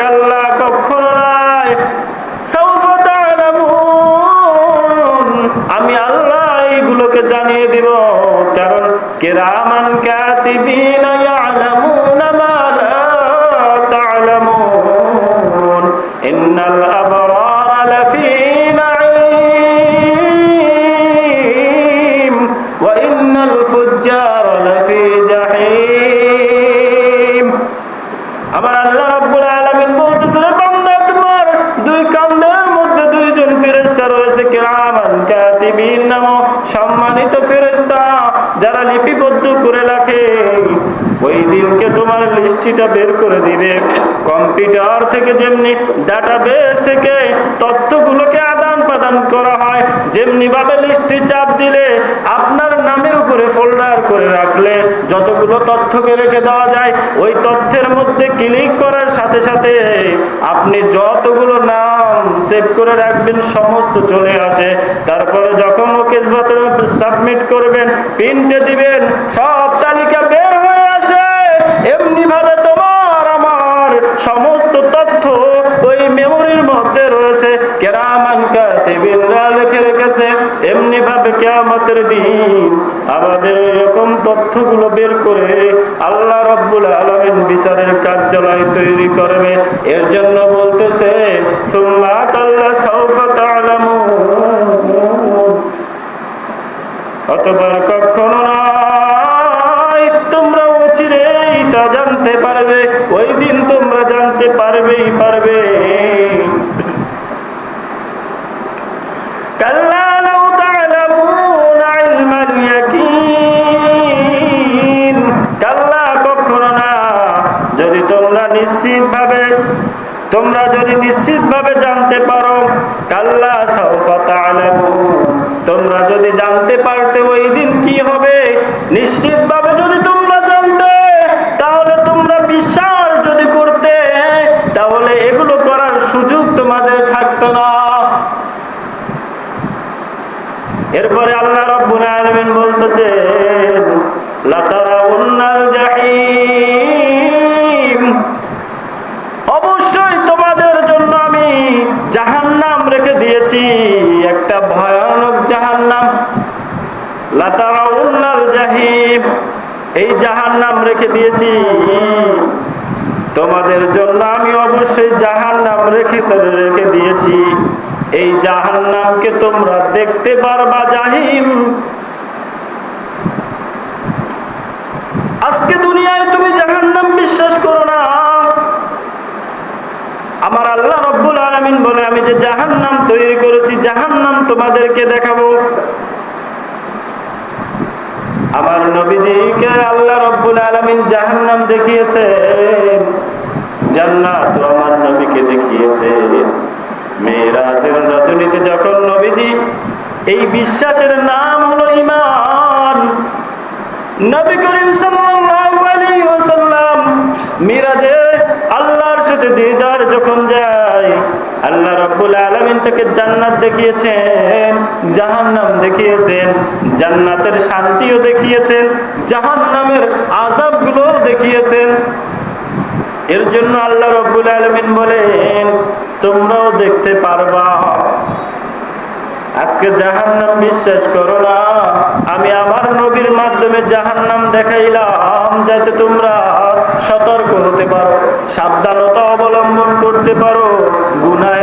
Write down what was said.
কাল্লা আমি আল্লাহ এইগুলোকে জানিয়ে দিব কারণ কেরামান কাতিবিনা ইয়ালামুনা। সম্মানিত ফেরেশতা, যারা লিপিবদ্ধ করে রাখে। ওই দিনকে তোমার লিস্টিটা বের করে দিবে। কম্পিউটার থেকে যেমনি ডাটাবেস থেকে তথ্যগুলোকে আদান প্রদান করা হয় যেমনি ভাবে লিস্টে চাপ দিলে আপনার নামের উপরে ফোল্ডার করে রাখলে যতগুলো তথ্যকে রেখে দেওয়া যায়, ওই তথ্যের মধ্যে ক্লিক করার সাথে সাথে আপনি যতগুলো নাম সেভ করে রাখবেন, সমস্ত চলে আসে। তারপরে যখন ওকে সাবমিট করবেন প্রিন্টে দিবেন, সব তালিকা বের হয়ে আসে। এমনি ভাবে তোমার, আমার সমস্ত তথ্য ওই মেমোরির মধ্যে রয়েছে। কেরামান কাতিবিনরা লিখে রেখেছে এমনি ভাবে কিয়ামতের দিন আমাদের এরকম তথ্যগুলো বের করে আল্লাহ রব্বুল আলামিন বিচারের কার্যালয় তৈরি করবে। এর জন্য বলতেছে অতবার কখনো নয়, তোমরা অচিরেই তা জানতে পারবে, ওই দিন তোমরা জানতে পারবেই পারবে। তোমরা নিশ্চিত ভাবে তোমরা যদি নিশ্চিত ভাবে জানতে পারো, কাল্লা তোমরা যদি জানতে পারতে ওই দিন কি হবে নিশ্চিত ভাবে যদি তোমরা জানতে, তাহলে তোমরা বিশ্বাস যদি করতে, তাহলে এগুলো করার সুযোগ তোমাদের থাকতো না। এরপরে আল্লাহ রাব্বুল আলামিন বলতেছেন লাতারাউন্নাল এই জাহান নাম রেখে দিয়েছি। তোমাদের জন্য আমি অবশ্যই জাহান্নাম রেখে রেখে দিয়েছি। এই জাহান নামকে তোমরা দেখতে পারবা, জাহিম। আজকে দুনিয়ায় তুমি জাহান নাম বিশ্বাস করো না। আমার আল্লাহ রব্বুল আলামিন বলে, আমি যে জাহান নাম তৈরি করেছি জাহান নাম তোমাদেরকে দেখাবো। আমার নবীজিকে জাহান্নাম দেখিয়েছেন জান্নাত আমার নবীকে দেখিয়েছেন মেয়েরাজের রজনীতে যখন নবীজি এই বিশ্বাসের নাম হলো ইমান নবী করিম সাল্লাল্লাহু মিরাজে আল্লাহর সাথে দিদার যখন যায়, আল্লাহ রাব্বুল আলামিন তাকে জান্নাত দেখিয়েছেন, জাহান্নাম দেখিয়েছেন, জান্নাতের শান্তিও দেখিয়েছেন, জাহান্নামের আযাবগুলো দেখিয়েছেন। এর জন্য আল্লাহ রাব্বুল আলামিন বলেন, তোমরাও দেখতে পারবা। আজকে জাহান্নাম বিশ্বাস করো না। আমি আমার নবীর মাধ্যমে জাহান্নাম দেখাইলাম, যাতে তোমরা সতর্ক হতে পারো, সাবধানতা অবলম্বন করতে পারো কাছে